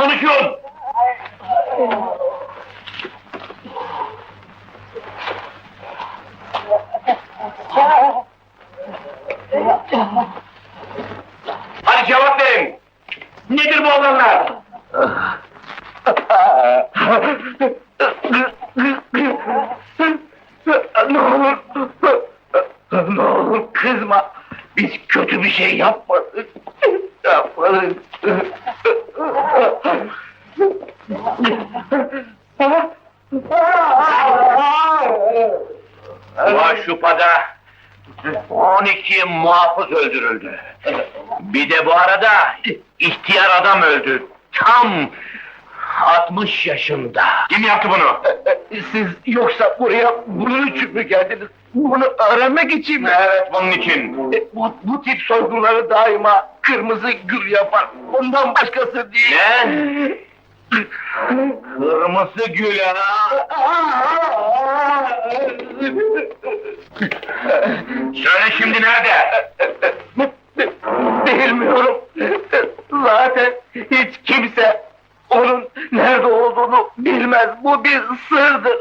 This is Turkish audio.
konuşun! Hadi cevap verin! Nedir bu olanlar? ne olur, ne olur kızma. Biz kötü bir şey yapmadık. Yapmadık. Bu aşupada 12 muhafız öldürüldü. Bir de bu arada ihtiyar adam öldü. Tam 60 yaşında. Kim yaptı bunu? Siz yoksa buraya bunun için mi geldiniz? Bunu öğrenmek için mi? Evet bunun için. bu, bu tip soygunları daima kırmızı gül yapar. Bundan başkası değil. Ne? Kırmızı gül ha? Söyle şimdi nerede? Bilmiyorum. Zaten hiç kimse onun nerede olduğunu bilmez. Bu bir sırdır.